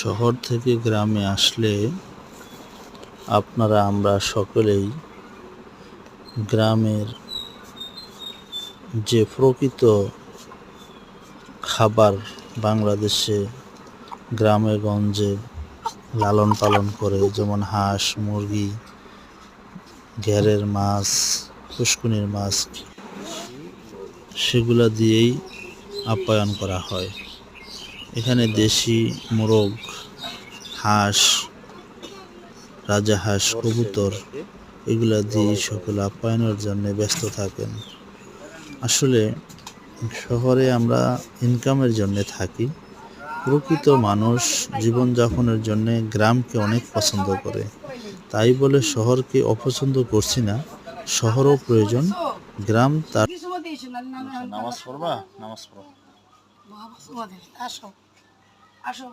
শহর থেকে গ্রামে আসলে আপনারা, আমরা সকলেই গ্রামের যে প্রকৃত খাবার বাংলাদেশে গ্রামে গঞ্জে লালন পালন করে, যেমন হাঁস, মুরগি, ঘেরের মাছ, পুষ্কুনির মাছ, সেগুলা দিয়েই আপ্যায়ন করা হয়। এখানে দেশি মোরগ হাঁস রাজাহাঁস কবুতর এগুলা দিয়ে সকলে আপ্যায়নের জন্য ব্যস্ত থাকেন। আসলে শহরে আমরা ইনকামের জন্য থাকি। প্রকৃত মানুষ জীবনযাপনের জন্য গ্রামকে অনেক পছন্দ করে। তাই বলে শহরকে অপছন্দ করছি না। শহরও প্রয়োজন গ্রাম তার নামাজ পড়বা? নামাজ পড়ো। আসো। আসো